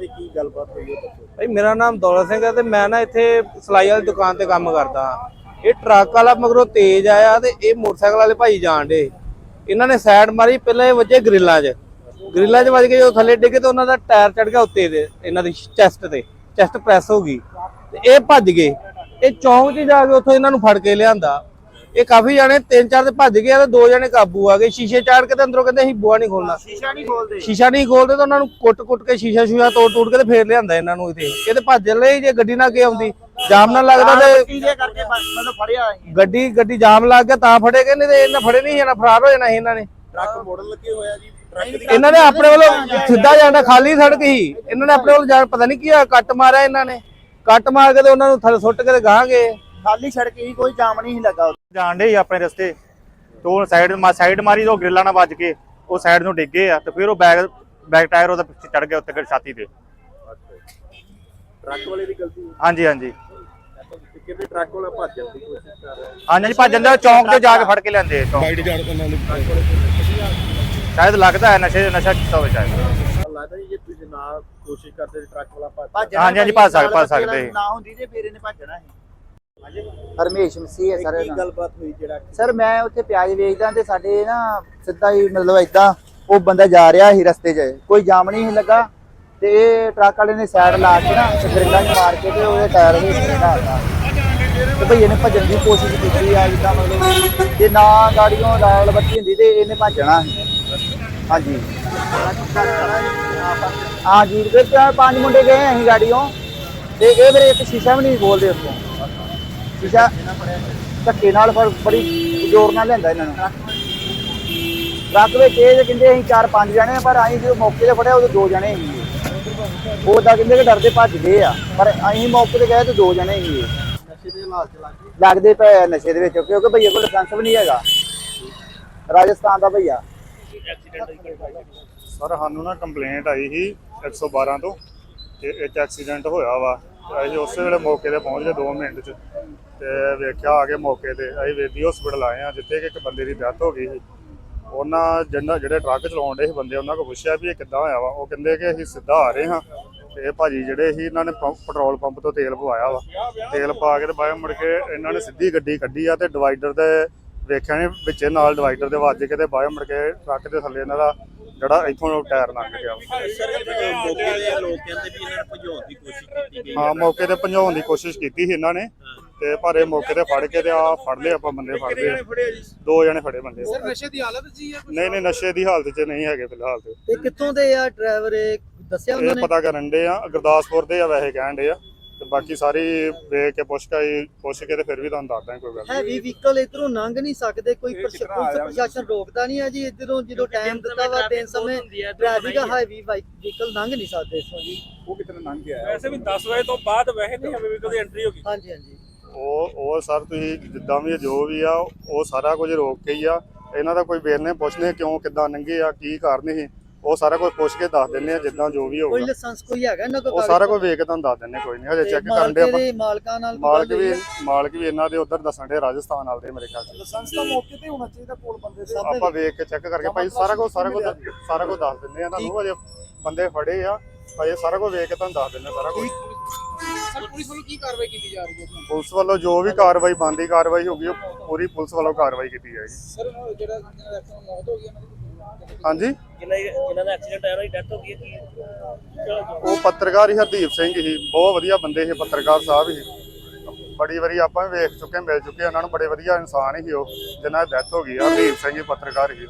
ਤੇ ਕੀ ਗੱਲਬਾਤ ਹੋਈ ਹੈ ਦੱਸੋ। ਭਾਈ, ਮੇਰਾ ਨਾਮ ਦੌਲਤ ਸਿੰਘ ਹੈ ਤੇ ਮੈਂ ਨਾ ਇੱਥੇ ਸਲਾਈ ਵਾਲੀ ਦੁਕਾਨ ਤੇ ਕੰਮ ਕਰਦਾ ਹਾਂ। ਇਹ ਟਰੱਕ ਵਾਲਾ ਮਗਰੋਂ ਤੇਜ਼ ਆਇਆ ਤੇ ਇਹ ਮੋਟਰਸਾਈਕਲ ਵਾਲੇ ਭਾਈ ਜਾਣ ਡੇ ਇਹਨਾਂ ਨੇ ਸਾਈਡ ਮਾਰੀ, ਪਹਿਲਾਂ ਇਹ ਵੱਜੇ ਗਰਿੱਲਾਂ 'ਚ। ਗਰਿੱਲਾਂ 'ਚ ਵੱਜ ਕੇ ਜਦੋਂ ਥੱਲੇ ਡਿੱਗੇ ਤੇ ਉਹਨਾਂ ਦਾ ਟਾਇਰ ਚੜ ਗਿਆ ਉੱਤੇ ਦੇ, ਇਹਨਾਂ ਦੀ ਚੈਸਟ ਤੇ। ਚੈਸਟ ਪ੍ਰੈਸ ਹੋ ਗਈ। ਤੇ ਇਹ ਭੱਜ ਗਏ। ਇਹ ਚੌਂਕ 'ਚ ਜਾ ਕੇ ਉੱਥੋਂ ਇਹਨਾਂ ਨੂੰ ਫੜ ਕੇ ਲਿਆਂਦਾ। ਇਹ ਕਾਫੀ ਜਾਣੇ ਤਿੰਨ ਚਾਰ ਤੇ ਭੱਜ ਗਏ ਤੇ ਦੋ ਜਣੇ ਕਾਬੂ ਆ ਗਏ। ਸ਼ੀਸ਼ੇ ਚਾੜ ਕੇ ਤੇ ਅੰਦਰੋਂ ਕਹਿੰਦੇ ਅਸੀਂ ਬੂਆ ਨਹੀਂ ਖੋਲਣਾ। ਸ਼ੀਸ਼ਾ ਨਹੀਂ ਖੋਲਦੇ। ਸ਼ੀਸ਼ਾ ਨਹੀਂ ਖੋਲਦੇ ਤਾਂ ਉਹਨਾਂ ਨੂੰ ਕੁੱਟ-ਕੁੱਟ ਕੇ ਸ਼ੀਸ਼ਾ ਸ਼ੂਸ਼ਾ ਤੋੜ ਤੋੜ ਕੇ ਤੇ ਫੇਰ ਲਿਆਂਦਾ ਇਹਨਾਂ ਨੂੰ ਇੱਥੇ। ਇਹ ਤੇ ਭੱਜ ਲਈ ਜੇ ਗੱਡੀ ਨਾ ਕੇ ਆਉਂਦੀ। ਜਾਮ ਨਾ ਲੱਗਦਾ ਤੇ ਕੀ ਜੇ ਕਰਕੇ ਮੈਨੂੰ ਫੜਿਆ ਗੱਡੀ ਗੱਡੀ ਜਾਮ ਲੱਗ ਗਿਆ ਤਾਂ ਫੜੇ ਗਏ ਨਹੀਂ ਤੇ ਇਹਨਾਂ ਫੜੇ ਨਹੀਂ ਜਾਣਾ ਫਰਾਰ ਹੋ ਜਾਣਾ ਸੀ ਇਹਨਾਂ ਨੇ। ਟਰੱਕ ਮੋੜਨ ਲੱਗੇ ਹੋਇਆ ਜੀ ਇਹਨਾਂ ਨੇ ਆਪਣੇ ਵੱਲੋਂ ਸਿੱਧਾ ਜਾਣਾ ਖਾਲੀ ਸੜਕ ਹੀ। ਇਹਨਾਂ ਨੇ ਆਪਣੇ ਵੱਲੋਂ ਜਾਣ ਪਤਾ ਨਹੀਂ ਕੀ ਕੱਟ ਮਾਰਿਆ ਇਹਨਾਂ ਨੇ। ਕੱਟ ਮਾਰ ਕੇ ਤੇ ਉਹਨਾਂ ਨੂੰ ਥੱਲੇ ਸੁੱਟ ਕੇ ਤੇ ਗਾਂ ਗਏ। ਖਾਲੀ ਸੜਕ ਹੀ ਕੋਈ ਜਾਮ ਨਹੀਂ ਸੀ ਲੱਗਾ ਉੱਥੇ। ਜਾਣ ਡੇ ਆਪਣੇ ਰਸਤੇ। ਤੋਂ ਸਾਈਡ ਮਾ ਸਾਈਡ ਮਾਰੀ ਉਹ ਗ੍ਰਿਲਾਂ ਨਾਲ ਵੱਜ ਕੇ ਉਹ ਸਾਈਡ ਨੂੰ ਡਿੱਗੇ ਆ ਤੇ ਫਿਰ ਉਹ ਬੈਕ ਬੈਕ ਟਾਇਰ ਉਹਦਾ ਪਿੱਛੇ ਚੜ ਗਿਆ ਉੱਤੇ ਛਾਤੀ ਤੇ। ਟਰੱਕ ਵਾਲੇ ਦੀ ਗਲਤੀ। ਹਾਂਜੀ ਹਾਂਜੀ। ਤੇ ਕਿਤੇ ਟਰੱਕ ਵਾਲਾ ਭੱਜਣ ਦੀ ਕੋਸ਼ਿਸ਼ ਕਰ ਰਿਹਾ ਹਾਂਜੀ ਹਾਂਜੀ ਭੱਜਣ ਦੇ ਚੌਂਕ ਤੇ ਜਾ ਕੇ ਫੜ ਕੇ ਲੈਂਦੇ ਚੌਂਕ ਸਾਈਡ ਜੜ ਉਹਨਾਂ ਨੂੰ। ਸ਼ਾਇਦ ਲੱਗਦਾ ਹੈ ਨਸ਼ੇ ਨਸ਼ਾ ਕੀਤਾ ਹੋਵੇ ਸ਼ਾਇਦ। ਲੱਗਦਾ ਜੀ ਜੇ ਤੁਸੀਂ ਨਾ ਕੋਸ਼ਿਸ਼ ਕਰਦੇ ਤੇ ਟਰੱਕ ਵਾਲਾ ਭੱਜ ਹਾਂਜੀ, ਹਾਂਜੀ, ਭੱਜ ਸਕ- ਭੱਜ ਸਕਦੇ। ਨਾ ਹੁੰਦੀ ਤੇ ਫਿਰ ਇਹਨੇ ਭੱਜਣਾ ਸੀ। ਹਰਮੇਸ਼ ਮਸੀਹ ਹੈ ਤੇ ਸਰ ਕੀ ਗੱਲਬਾਤ ਹੋਈ ਜਿਹੜਾ ਸਰ ਮੈਂ ਉੱਥੇ ਪਿਆਜ਼ ਵੇਚਦਾ ਤੇ ਸਾਡੇ ਨਾ ਸਿੱਧਾ ਹੀ ਮਤਲਬ ਏਦਾਂ ਉਹ ਬੰਦਾ ਜਾ ਰਿਹਾ ਸੀ ਰਸਤੇ 'ਚ। ਕੋਈ ਜਾਮ ਨਹੀਂ ਲੱਗਾ ਤੇ ਇਹ ਟਰੱਕ ਵਾਲੇ ਨੇ ਸਾਈਡ ਲਾ ਕੇ ਨਾ ਗਰਿੱਲਾਂ 'ਚ ਮਾਰ ਕੇ ਤੇ ਉਹਦੇ ਟਾਇਰ ਵੀ ਢਾਤਾ ਤੇ ਭਈਏ ਨੇ ਭੱਜਣ ਦੀ ਕੋਸ਼ਿਸ਼ ਕੀਤੀ ਆ ਜਿੱਦਾਂ ਮਤਲਬ ਜੇ ਨਾ ਗਾੜੀਆਂ ਲਾਲ ਬੱਤੀ ਹੁੰਦੀ ਤੇ ਇਹਨੇ ਭੱਜਣਾ ਸੀ। ਹਾਂਜੀ। ਹਾਂ ਜੀ ਚਾਰ ਪੰਜ ਮੁੰਡੇ ਗਏ ਅਸੀਂ ਗਾੜੀਆਂ ਤੇ ਇਹ ਮੇਰੇ ਇੱਕ ਸ਼ੀਸ਼ਾ ਵੀ ਨਹੀਂ ਬੋਲਦੇ ਉੱਥੋਂ ਸ਼ੀਸ਼ਾ ਧੱਕੇ ਨਾਲ ਫਿਰ ਬੜੀ ਜ਼ੋਰ ਨਾਲ ਲੈਂਦਾ ਇਹਨਾਂ ਨੂੰ। ਟਰੱਕ ਵਿੱਚ ਇਹ ਕਹਿੰਦੇ ਅਸੀਂ ਚਾਰ ਪੰਜ ਜਣੇ ਆ, ਪਰ ਅਸੀਂ ਜਦੋਂ ਮੌਕੇ ਤੇ ਫੜਿਆ ਉਦੋਂ ਦੋ ਜਣੇ ਸੀ। ਉਹ ਤਾਂ ਕਹਿੰਦੇ ਕਿ ਡਰਦੇ ਭੱਜ ਗਏ ਆ ਪਰ ਅਸੀਂ ਮੌਕੇ ਤੇ ਗਏ ਤੇ ਦੋ ਜਣੇ ਸੀ। ਲੱਗਦੇ ਪਏ ਆ ਨਸ਼ੇ ਦੇ ਵਿੱਚ ਕਿਉਂਕਿ ਭਈਏ ਕੋਲ ਲਾਇਸੈਂਸ ਵੀ ਨਹੀਂ ਹੈਗਾ। ਰਾਜਸਥਾਨ ਦਾ ਭਈਆ। ਸਰ ਸਾਨੂੰ ਨਾ ਕੰਪਲੇਂਟ ਆਈ ਸੀ 112 ਤੋਂ ਕਿ ਇੱਕ ਐਕਸੀਡੈਂਟ ਹੋਇਆ ਵਾ। ਅਸੀਂ ਉਸੇ ਵੇਲੇ ਮੌਕੇ ਤੇ ਪਹੁੰਚ ਗਏ 2 ਮਿੰਟ 'ਚ ਤੇ ਵੇਖਿਆ ਆ ਕੇ ਮੌਕੇ ਤੇ ਅਸੀਂ ਵੇਦੀ ਹਸਪੀਟਲ ਆਏ ਆ ਜਿੱਥੇ ਕਿ ਇੱਕ ਬੰਦੇ ਦੀ ਡੈਥ ਹੋ ਗਈ ਸੀ। ਉਹਨਾਂ ਜਿਹੜਾ ਜਿਹੜੇ ਟਰੱਕ ਚਲਾਉਣ ਦੇ ਸੀ ਬੰਦੇ, ਉਹਨਾਂ ਕੋਲ ਪੁੱਛਿਆ ਵੀ ਇਹ ਕਿੱਦਾਂ ਹੋਇਆ ਵਾ। ਉਹ ਕਹਿੰਦੇ ਕਿ ਅਸੀਂ ਸਿੱਧਾ ਆ ਰਹੇ ਹਾਂ ਤੇ ਇਹ ਭਾਜੀ ਜਿਹੜੇ ਸੀ, ਇਹਨਾਂ ਨੇ ਪੰਪ- ਪੈਟਰੋਲ ਪੰਪ ਤੋਂ ਤੇਲ ਪਵਾਇਆ ਵਾ। ਤੇਲ ਪਾ ਕੇ ਤੇ ਬਾਹਰ ਮੁੜ ਕੇ ਇਹਨਾਂ ਨੇ ਸਿੱਧੀ ਗੱਡੀ ਕੱਢੀ ਆ ਤੇ ਡਿਵਾਈਡਰ ਦੇ ਵੇਖਿਆ ਨੇ ਵਿੱਚੇ ਨਾਲ ਡਿਵਾਈਡਰ ਦੇ ਵੱਜ ਕੇ ਤੇ ਬਾਹਰ ਮੁੜ ਕੇ ਟਰੱਕ ਦੇ ਥੱਲੇ ਇਹਨਾਂ ਦਾ ਜਿਹੜਾ ਇੱਥੋਂ ਟਾਇਰ ਲੰਘ ਗਿਆ। ਨੇ ਹਾਂ ਮੌਕੇ ਤੇ ਭਜਾਉਣ ਦੀ ਕੋਸ਼ਿਸ਼ ਕੀਤੀ ਸੀ ਇਹਨਾਂ ਨੇ ਤੇ ਪਰ ਇਹ ਮੌਕੇ ਤੇ ਫੜ ਕੇ ਤੇ ਆ ਫੜ ਲਏ ਆਪਾਂ ਬੰਦੇ ਫੜ ਲਏ। ਦੋ ਜਣੇ ਫੜੇ ਬੰਦੇ। ਸਰ ਨਸ਼ੇ ਦੀ ਹਾਲਤ ਜੀ ਨਹੀਂ ਨਹੀਂ ਨਸ਼ੇ ਦੀ ਹਾਲਤ 'ਚ ਨਹੀਂ ਹੈਗੇ ਫਿਲਹਾਲ ਤੇ। ਇਹ ਕਿੱਥੋਂ ਦੇ ਆ ਡਰਾਈਵਰ? ਦੱਸਿਆ ਇਹ ਪਤਾ ਕਰਨ ਦੇ ਆ ਗੁਰਦਾਸਪੁਰ ਦੇ ਆ ਵੈਸੇ ਕਹਿਣ ਦੇ ਆ। ਤੇ ਬਾਕੀ ਸਾਰੀ ਵੇਖ ਕੇ ਪੁੱਛ ਕੇ ਪੁੱਛ ਕੇ ਤੇ ਫਿਰ ਵੀ ਤੁਹਾਨੂੰ ਦੱਸਦਾ ਕੋਈ ਗੱਲ ਨੀ। ਹੈਵੀ ਵਹੀਕਲ ਇਧਰੋਂ ਲੰਘ ਨਹੀਂ ਸਕਦੇ ਕੋਈ ਪ੍ਰਸ਼- ਪੁਲਿਸ ਪ੍ਰਸ਼ਾਸਨ ਰੋਕਦਾ ਨਹੀਂ ਹੈ ਜੀ ਇਧਰੋਂ ਜਦੋਂ ਟਾਈਮ ਦਿੱਤਾ ਵਾ ਦਿਨ ਸਮੇਂ ਟ੍ਰੈਫਿਕ ਹੈਵੀ ਵਹੀਕਲ ਲੰਘ ਨਹੀਂ ਸਕਦੇ ਇਥੋਂ ਜੀ। ਵੈਸੇ ਵੀ 10 ਵਜੇ ਤੋਂ ਬਾਅਦ ਵੈਸੇ ਨਹੀਂ ਹਮੇ ਵੀ ਕਦੇ ਐਂਟਰੀ ਹੋਗੀ ਹਾਂਜੀ ਹਾਂਜੀ। ਉਹ ਉਹ ਸਰ ਤੁਸੀਂ ਜਿੱਦਾਂ ਵੀ ਜੋ ਵੀ ਆ ਉਹ ਸਾਰਾ ਕੁਝ ਰੋਕ ਕੇ ਹੀ ਆ। ਇਹਨਾਂ ਦਾ ਕੋਈ ਵੇਰਨੇ ਪੁੱਛਨੇ ਕਿਉਂ ਕਿੱਦਾਂ ਲੰਘੇ ਆ ਕੀ ਕਾਰਨ ਸੀ? ਉਹ ਸਾਰਾ ਕੁਝ ਪੁੱਛ ਕੇ ਦੱਸ ਦਿੰਨੇ ਆ ਜਿੱਦਾਂ ਜੋ ਵੀ ਕੋਈ ਹੋਊਗਾ। ਲਾਇਸੈਂਸ ਕੋਈ ਹੈਗਾ ਇਹਨਾਂ ਕੋਲ ਉਹ ਸਾਰਾ ਕੁਝ ਵੇਖ ਕੇ ਤੁਹਾਨੂੰ ਦੱਸ ਦਿੰਨੇ ਕੋਈ ਨਹੀਂ ਹਜੇ ਚੈੱਕ ਕਰਨ ਦੇ ਆਪਾਂ। ਮਾਲਕਾਂ ਨਾਲ ਮਾਲਕ ਵੀ? ਮਾਲਕ ਵੀ ਇਹਨਾਂ ਦੇ ਉਧਰ ਦੱਸਣ ਦੇ ਰਾਜਸਥਾਨ ਵਾਲੇ ਦੇ ਮੇਰੇ ਖਿਆਲ ਚ। ਲਾਇਸੈਂਸ ਤਾਂ ਮੌਕੇ ਤੇ ਹੋਣਾ ਚਾਹੀਦਾ ਕੋਲ ਬੰਦੇ ਦੇ। ਆਪਾਂ ਵੇਖ ਕੇ ਚੈੱਕ ਕਰਕੇ ਭਾਈ ਸਾਰਾ ਕੁਝ ਸਾਰਾ ਕੁਝ ਸਾਰਾ ਕੁਝ ਦੱਸ ਦਿੰਦੇ ਆ ਤੁਹਾਨੂੰ ਅਜੇ ਬੰਦੇ ਫੜੇ ਆ ਭਾਈ ਸਾਰਾ ਕੁਝ ਵੇਖ ਕੇ ਤੁਹਾਨੂੰ ਦੱਸ ਦਿੰਦੇ ਆ ਸਾਰਾ ਕੁਝ। ਸਰ ਪੁਲਿਸ ਵੱਲੋਂ ਕੀ ਕਾਰਵਾਈ ਕੀਤੀ ਜਾ ਰਹੀ ਹੈ? ਪੁਲਿਸ ਵੱਲੋਂ ਜੋ ਵੀ ਕਾਰਵਾਈ ਬੰਦੀ ਕਾਰਵਾਈ ਹੋਗੀ ਉਹ ਪੂਰੀ ਪੁਲਿਸ ਵੱਲੋਂ ਕਾਰਵਾਈ ਕੀਤੀ ਜਾਏਗੀ। ਸਰ ਜਿਹੜਾ ਮੌਤ ਹੋ ਗਈ ਹਾਂਜੀ? ਜਿਨ੍ਹਾਂ ਜਿਨ੍ਹਾਂ ਦਾ ਐਕਸੀਡੈਂਟ ਆਇਆ ਉਹਦੀ ਡੈਥ ਹੋ ਗਈ ਹੈ ਕੀ? ਉਹ ਪੱਤਰਕਾਰ ਹੀ ਹਰਦੀਪ ਸਿੰਘ ਸੀ ਬਹੁਤ ਵਧੀਆ ਬੰਦੇ ਸੀ ਪੱਤਰਕਾਰ ਸਾਹਿਬ ਸੀ ਬੜੀ ਵਾਰੀ ਆਪਾਂ ਵੀ ਵੇਖ ਚੁੱਕੇ, ਮਿਲ ਚੁੱਕੇ, ਉਹਨਾਂ ਨੂੰ ਬੜੇ ਵਧੀਆ ਇਨਸਾਨ ਸੀ ਉਹ, ਜਿਨ੍ਹਾਂ ਦੀ ਡੈਥ ਹੋ ਗਈ ਆ ਹਰਦੀਪ ਸਿੰਘ ਹੀ ਪੱਤਰਕਾਰ ਸੀ